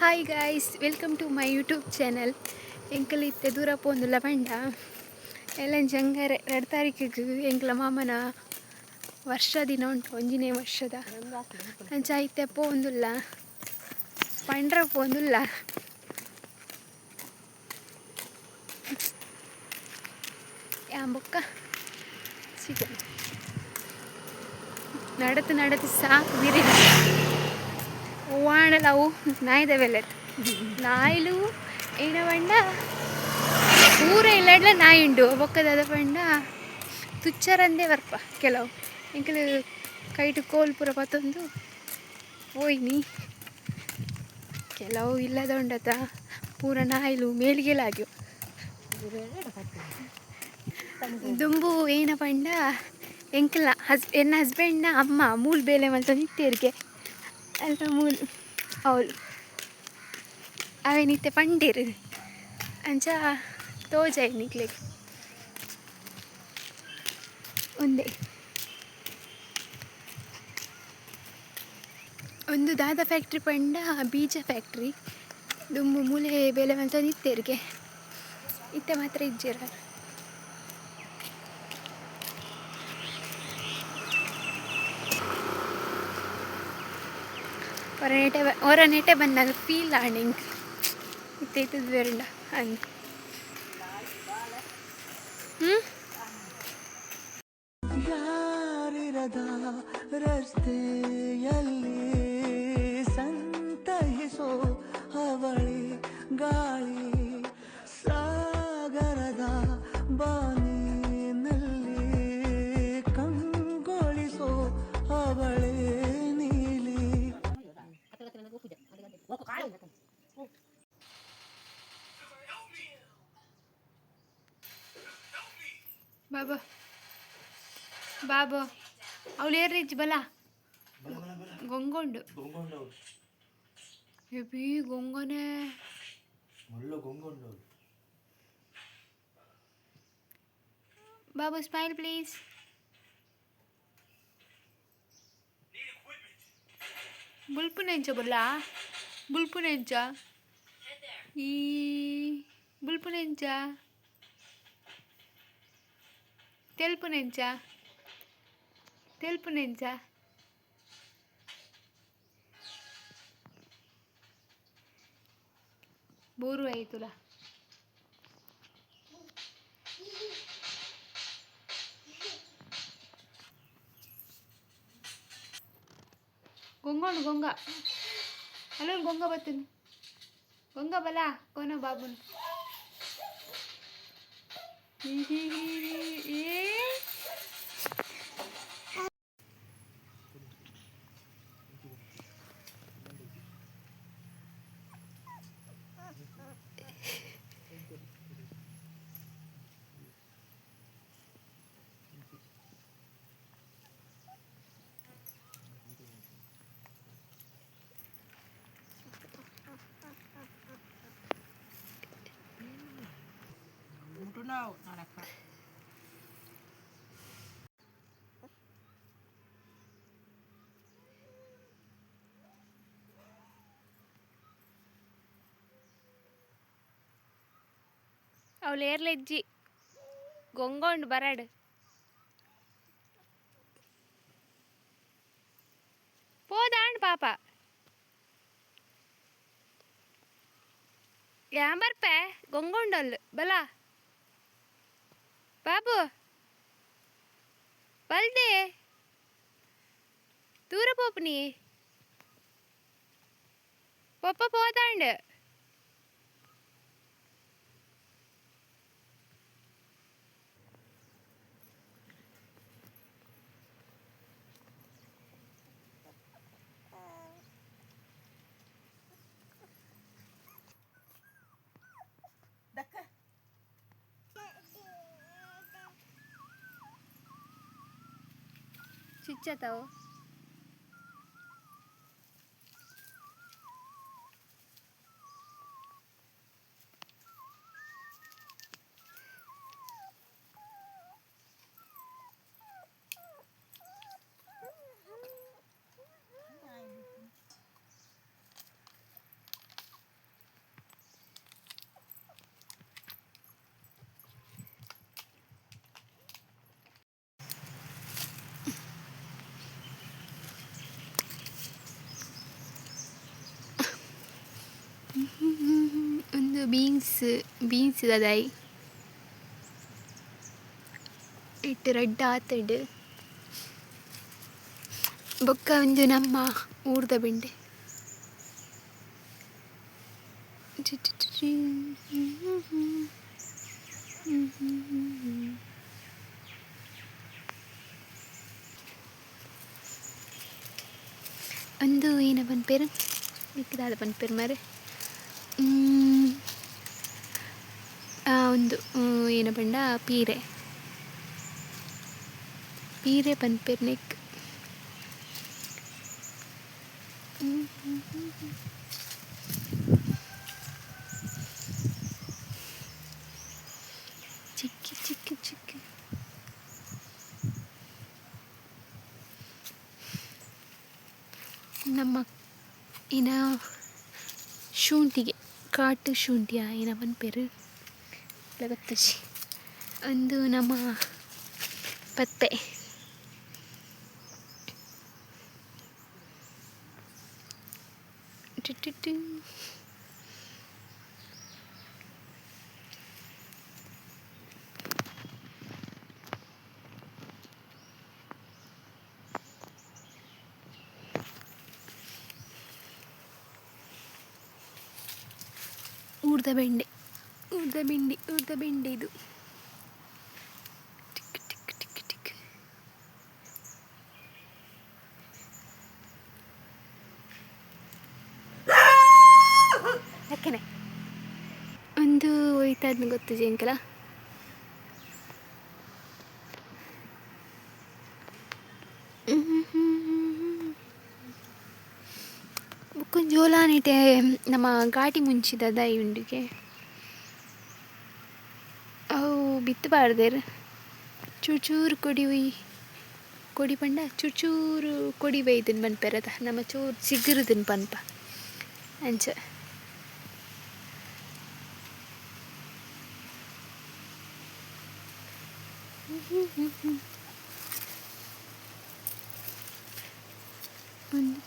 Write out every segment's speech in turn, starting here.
Hi guys welcome to my YouTube channel ಎಂಕಲ್ ಇತ್ತೆ ದೂರಪ್ಪ ಒಂದು ಲವಂಡ ಎಲ್ಲ ಜಂಗರೆ ಎರಡು ತಾರೀಕಿಗೆ ಎಂಕಲ ಮಾಮನ ವರ್ಷ ದಿನ ಉಂಟು ಒಂಜಿನೇ ವರ್ಷದ ಅಂಚ ಐತೆ ಪೋಂದುಲ್ಲ ಪಂಡ್ರಪ್ಪ ಪೋಂದುಲ್ಲ ಯಾಂಬೊಕ್ಕ ಸಿಗ ನಡತು ನಡತು ಸಾಕು ಬಿರಿ ಓವಾಣಲವು ನಾಯಿದ ಬೆಲೆ ನಾಯಿಲು ಏನ ಪಂಡ ಪೂರ ಇಲ್ಲಡ್ಲ ನಾಯಿ ಉಂಡು ಪಂಡ ತುಚ್ಚರಂದೇ ಬರ್ಪ ಕೆಲವು. ಎಂಕಲು ಕೈಟು ಕೋಲ್ ಪೂರ ಪತ್ತೊಂದು. ಹೋಯ್ನಿ ಕೆಲವು ಇಲ್ಲದ ಉಂಡತ. ಪೂರ ನಾಯಿಲು ಮೇಲ್ಗೆಲಾಗ್ಯು. ದುಂಬು ಏನ ಪಂಡ ಎಂಕಲ, ಹಸ್ ಎನ್ನ ಹಸ್ಬೆಂಡ್ನ ಅಮ್ಮ, ಮೂಲ್ ಬೇಲೆ ಮಲ್ತ ನಿಟ್ಟೇರಿಗೆ ಅಲ್ಪ ಮೂಲ್ ಅವಳು ಅವೇ ನಿತ್ಯ ಪಂಡೇರು. ಅಂಚ ತೋಜಾಯ್ ನಿಕ್ಲೆಗ್ ಒಂದೇ. ಒಂದು ದಾದ ಫ್ಯಾಕ್ಟ್ರಿ ಪಂಡ ಬೀಜ ಫ್ಯಾಕ್ಟ್ರಿ ದುಂಬು ಮೂಲೆ ಬೇಲೆ ಮಲ್ತ ನಿತ್ತೇರಿಗೆ ಇತ್ತೆ ಮಾತ್ರ ಇಜ್ಜಿರ ಹೊರ ನೆಟೆ ಹೊರ ನೆಟೆ ಬಂದಾಗ ಫೀಲ್ ಆಣಿಂಗ್ ಇತ್ತೈತದ ಬೇರೆಂಡ ಹಂಗೆ. ಹ್ಞೂ ಯಾರಿರದ ಬಾಬಾ ಅವಳು ಏರ್ರಿಜ್ ಬಲ ಗೊಂಗೊಂಡು ಎಬಿ ಗೊಂಗೊನೆ ಮುಳ್ಳು ಗೊಂಗೊಂಡು ಬಾಬು ಸ್ಮೈಲ್ ಪ್ಲೀಸ್ ಬುಲ್ಪು ನೆಂಚ ಬಲ್ಲ ಬುಲ್ಪು ನೆಂಚ ಈ ಬುಲ್ಪು ನೆಂಚ తెలుపు నెంచా telponin siya. Buru ay ito lah. Gongga, gongga. Halo, gongga batin. Gongga bala, kono babun. Hihihi, eh. బాబును ఏ ఉంటున్నావు నాడక్క ಅವಳು ಏರ್ಲೆಜ್ಜಿ ಗೊಂಗೊಂಡು ಬರಡು పోదాండి పాప యాంబర్పే గొంగొండోళ్ళు బలా బాబు. బల్దే. దూరపోపుని పొప్ప పోతాండు. ఇచ్చతావు ಒಂದು ಬೀನ್ಸ್ ಬೀನ್ಸ್ ದದಾಯಿ ಇಟ್ಟು ರೆಡ್ ಆತಡ್ ಬೊಕ್ಕ ಒಂದು ನಮ್ಮ ಊರ್ದ ಬೆಂಡೆ ಒಂದು ಏನ ಪನ್ಪೇರು ಮಿಕ್ಕದಾದ ಪನ್ಪೇರು ಮಾರೆ ಮ್, ಆ, ಒಂದು ಏನು ಪಂಡ ಪೀರೆ. ಪೀರೆ ಪನ್ಪೇರು ನೆಕ್ ಚಿಕ್ಕಿ ಚಿಕ್ಕಿ ಚಿಕ್ಕಿ. ನಮ್ಮ ಏನ ಶುಂಠಿಗೆ, ಕಾಟು ಶುಂಠಿಯ ಏನ ಪನ್ಪೇರು ಗೊತ್ತಜಿ ಒಂದು ನಮ್ಮ ಪತ್ತೆ ಟಿಟಿಟಿ. ಊರ್ದ ಬೆಂಡೆ ಊರ್ದ ಬಿಂಡಿ ಉದ್ದ ಬಿಂಡಿ ಇದು. Tick tick tick tick. ಯಾಕೆನೆ? ಒಂದು ಗೊತ್ತು ಜಿಂಕಲ ಜೋಲಾನಿಟೆ ನಮ್ಮ ಘಾಟಿ ಮುಂಚಿದ ದೈ ಉಂಡಿಗೆ ಅವು ಬಿತ್ತಬಾರ್ದೇರು ಚೂರು ಚೂರು ಕೊಡಿ ಉಯ್. ಕೊಡಿ ಪಂಡ ಚೂರು ಚೂರು ಕೊಡಿ ಬೈದಿನ ಪನ್ಪೆರದ ನಮ್ಮ ಚೂರು ಚಿಗುರುದಿನ ಪನ್ಪ. ಅಂಚ. ಒಂದು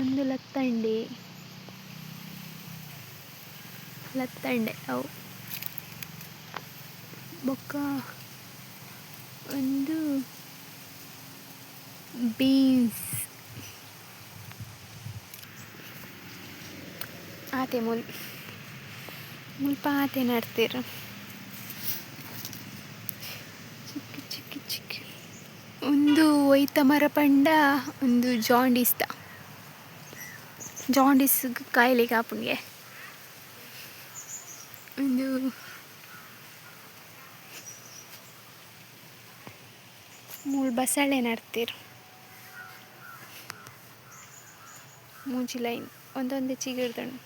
ಒಂದು ಲತ್ತಂಡೆ. ಲತ್ತಂಡೆ, ಅವು. ಬೊಕ್ಕ ಒಂದು ಬೀನ್ಸ್. ಆತೆ ಮುಲ್ ಮುಲ್ಪ ಆತೆ ನಡ್ತೀರ. ಚಿಕ್ಕ ಚಿಕ್ಕ ಚಿಕ್ಕ. ಒಂದು ಒಯ್ತ ಮರ ಪಂಡ ಒಂದು ಜಾಂಡಿಸ್ದ ಜಾಂಡಿಸ್ ಕಾಯಿಲೆಗೆ ಆಪುಂಗೆ ಒಂದು ಮೂಳು ಬಸಳೆ ನಡ್ತೀರು ಮೂಜಿ ಲೈನ್ ಒಂದೊಂದೇ ಚಿಗಿರ್ದಣ್ಣು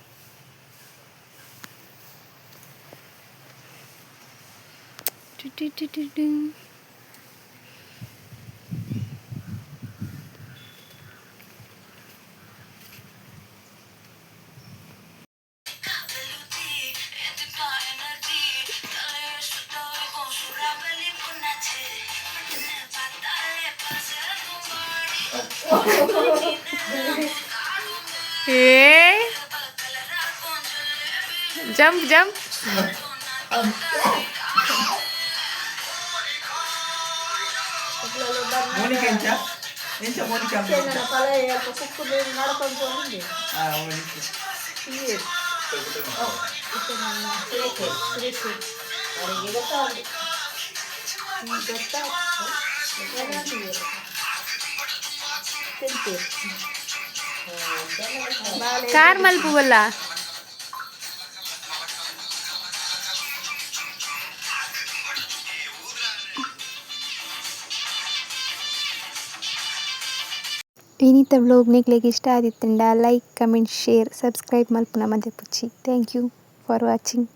ಟಿಟಿಟಿಟಿಟಿ. ಏ ಜಂಪ್ ಜಂಪ್ 예. 점프 점프. మోనిక ఎంత ఎంత మోనిక నడపండి ಬಾಳೆ ಕಾರ್ ಮಲ್ಪುವಲ್ಲ ಇನ್ನಿತ ವ್ಲೋಗ್ ನಿಗ್ಲಿಗೆ ಇಷ್ಟ ಆದಿತ್ತಂಡ ಲೈಕ್ ಕಮೆಂಟ್ ಶೇರ್ ಸಬ್ಸ್ಕ್ರೈಬ್ ಮಲ್ಪುನ ಮಧ್ಯೆ ಪುಚ್ಚಿ. Thank you for watching